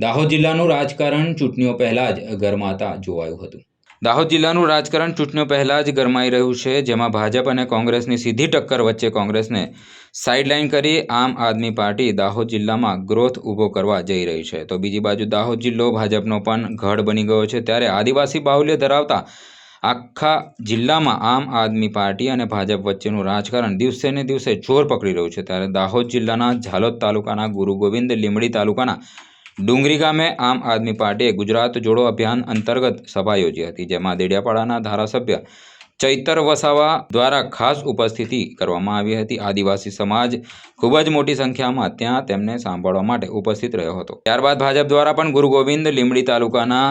દાહોદ જિલ્લાનું રાજકારણ ચૂંટણીઓ પહેલા જ ગરમાતા જોવાયું હતું. દાહોદ જિલ્લાનું રાજકારણ ચૂંટણીઓ પહેલા જ ગરમાઈ રહ્યું છે, જેમાં ભાજપ અને કોંગ્રેસની સીધી ટક્કર વચ્ચે કોંગ્રેસને સાઇડલાઇન કરી આમ આદમી પાર્ટી દાહોદ જિલ્લામાં ગ્રોથ ઊભો કરવા જઈ રહી છે. તો બીજી બાજુ દાહોદ જિલ્લો ભાજપનો પણ ગઢ બની ગયો છે. ત્યારે આદિવાસી બાહુલ્ય ધરાવતા આખા જિલ્લામાં આમ આદમી પાર્ટી અને ભાજપ વચ્ચેનું રાજકારણ દિવસે ને દિવસે જોર પકડી રહ્યું છે. ત્યારે દાહોદ જિલ્લાના ઝાલોદ તાલુકાના ગુરુ ગોવિંદ લીમડી તાલુકાના ડુંગરી ગામે આમ આદમી પાર્ટીએ ગુજરાત જોડો અભિયાન અંતર્ગત સભા યોજી હતી, જેમાં દેડિયાપાડાના ધારાસભ્ય ચૈતર વસાવા દ્વારા ખાસ ઉપસ્થિતિ કરવામાં આવી હતી. આદિવાસી સમાજ ખૂબ જ મોટી સંખ્યામાં ત્યાં તેમને સાંભળવા માટે ઉપસ્થિત રહ્યો હતો. ત્યારબાદ ભાજપ દ્વારા પણ ગુરુ ગોવિંદ લીમડી તાલુકાના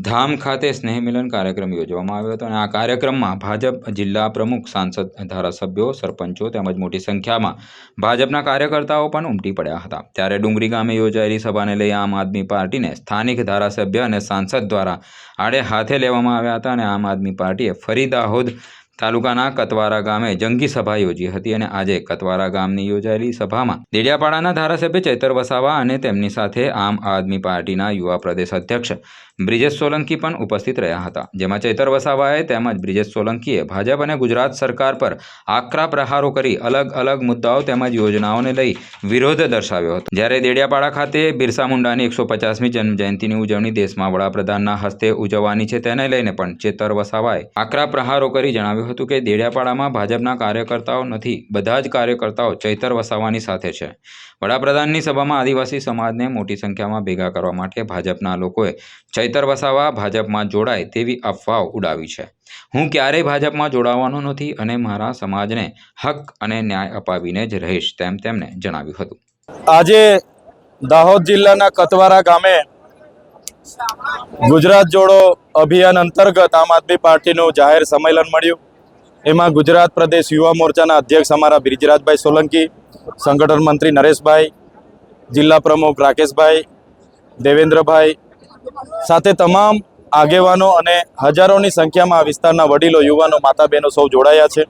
ધામ ખાતે સ્નેહ મિલન કાર્યક્રમ યોજવામાં આવ્યો હતો અને આ કાર્યક્રમમાં ભાજપ જિલ્લા પ્રમુખ, સાંસદ, ધારાસભ્યો, સરપંચો તેમજ મોટી સંખ્યામાં ભાજપના કાર્યકર્તાઓ પણ ઉમટી પડ્યા હતા. ત્યારે ડુંગરી ગામે યોજાયેલી સભાને લઈ આમ આદમી પાર્ટીને સ્થાનિક ધારાસભ્ય અને સાંસદ દ્વારા આડે હાથે લેવામાં આવ્યા હતા અને આમ આદમી પાર્ટીએ ફરી દાહોદ તાલુકાના કતવારા ગામે જંગી સભા યોજી હતી અને આજે કતવારા ગામની યોજાયેલી સભામાં દેડિયાપાડાના ધારાસભ્ય ચૈતર વસાવા અને તેમની સાથે આમ આદમી પાર્ટીના યુવા પ્રદેશ અધ્યક્ષ બ્રિજેશ સોલંકી પણ ઉપસ્થિત રહ્યા હતા. જેમાં ચૈતર વસાવાએ તેમજ બ્રિજેશ સોલંકીએ ભાજપ અને ગુજરાત સરકાર પર આકરા પ્રહારો કરી અલગ અલગ મુદ્દાઓ તેમજ યોજનાઓને લઈ વિરોધ દર્શાવ્યો હતો. જ્યારે દેડિયાપાડા ખાતે બિરસા મુંડાની એકસો પચાસમી જન્મજયંતિની ઉજવણી દેશમાં વડાપ્રધાનના હસ્તે ઉજવવાની છે તેને લઈને પણ ચેતર વસાવાએ આકરા પ્રહારો કરી જણાવ્યું હતું કે દેડિયાપાડામાં ભાજપના કાર્યકર્તાઓ નથી, બધા જ કાર્યકર્તાઓ ચૈતર વસાવાની સાથે છે. વડાપ્રધાનની સભામાં આદિવાસી સમાજને મોટી સંખ્યામાં ભેગા કરવા માટે ભાજપના લોકોએ ચૈતર વસાવા ભાજપમાં જોડાય તેવી અફવાઓ ઉડાવી છે. હું ક્યારેય ભાજપમાં જોડાવાનો નથી અને મારા સમાજને હક અને ન્યાય અપાવીને જ રહીશ તેમ તેમણે જણાવ્યું હતું. આજે દાહોદ જિલ્લાના કતવારા ગામે ગુજરાત જોડો અભિયાન અંતર્ગત આમ આદમી પાર્ટીનું જાહેર સંમેલન મળ્યું. એમાં ગુજરાત પ્રદેશ યુવા મોરચાના અધ્યક્ષ અમારા બ્રિજરાજભાઈ સોલંકી, સંગઠન મંત્રી નરેશભાઈ, જિલ્લા પ્રમુખ રાકેશભાઈ, દેવેન્દ્રભાઈ સાથે તમામ આગેવાનો અને હજારોની સંખ્યામાં આ વિસ્તારના વડીલો, યુવાનો માતા બહેનો સૌ જોડાયા છે.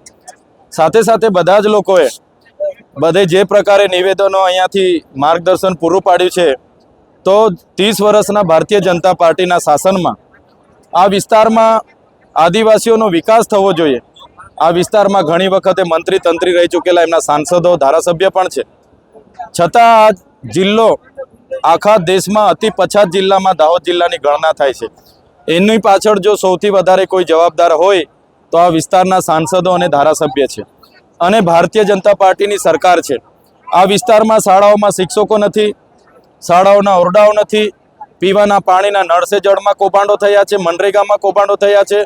સાથે સાથે બધા જ લોકોએ બધે જે પ્રકારે નિવેદનો અહીંયાથી માર્ગદર્શન પૂરું પાડ્યું છે, તો ત્રીસ વર્ષના ભારતીય જનતા પાર્ટીના શાસનમાં આ વિસ્તારમાં આદિવાસીઓનો વિકાસ થવો જોઈએ. આ વિસ્તારમાં ઘણી વખતે મંત્રી તંત્રી રહી ચૂકેલા એમના સાંસદો, ધારાસભ્ય પણ છે. છતાં આ જિલ્લો આખા દેશમાં અતિ પછાત જિલ્લામાં દાહોદ જિલ્લાની ગણના થાય છે. એની પાછળ જો સૌથી વધારે કોઈ જવાબદાર હોય, તો આ વિસ્તારના સાંસદો અને ધારાસભ્ય છે. અને ભારતીય જનતા પાર્ટીની સરકાર છે. આ વિસ્તારમાં શાળાઓમાં શિક્ષકો નથી, શાળાઓના ઓરડાઓ નથી, પીવાના પાણીના નળસે જળમાં કૌભાંડો થયા છે, મનરેગામાં કૌભાંડો થયા છે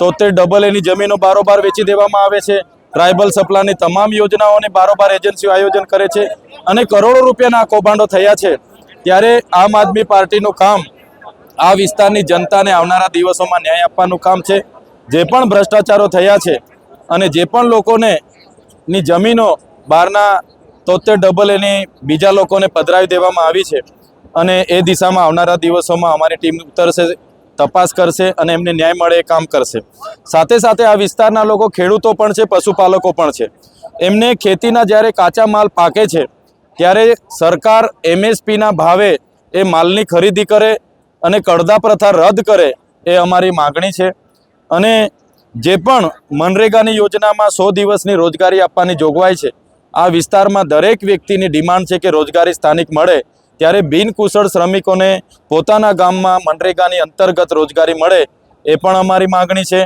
તોતેર ડબલ એની જમીનો બારોબાર વેચી દેવામાં આવે છે. ટ્રાઇબલ સપ્લાયની તમામ યોજનાઓને બારોબાર એજન્સીઓ આયોજન કરે છે અને કરોડો રૂપિયાના કૌભાંડો થયા છે. ત્યારે આમ આદમી પાર્ટીનું કામ આ વિસ્તારની જનતાને આવનારા દિવસોમાં ન્યાય આપવાનું કામ છે. જે પણ ભ્રષ્ટાચારો થયા છે અને જે પણ લોકોને ની જમીનો બહારના તોતેર ડબલ એની બીજા લોકોને પધરાવી દેવામાં આવી છે અને એ દિશામાં આવનારા દિવસોમાં અમારી ટીમ ઉતરશે તપાસ કરશે અને એમને ન્યાય મળે એ કામ કરશે. સાથે સાથે આ વિસ્તારના લોકો ખેડૂતો પણ છે, પશુપાલકો પણ છે. એમને ખેતીના જ્યારે કાચા માલ પાકે છે, ત્યારે સરકાર એમએસપીના ભાવે એ માલની ખરીદી કરે અને કડદા પ્રથા રદ કરે એ અમારી માગણી છે. અને જે પણ મનરેગાની યોજનામાં સો દિવસની રોજગારી આપવાની જોગવાઈ છે, આ વિસ્તારમાં દરેક વ્યક્તિની ડિમાન્ડ છે કે રોજગારી સ્થાનિક મળે ત્યારે બિનકુશળ શ્રમિકોને પોતાના ગામમાં મનરેગાની અંતર્ગત રોજગારી મળે એ પણ અમારી માગણી છે.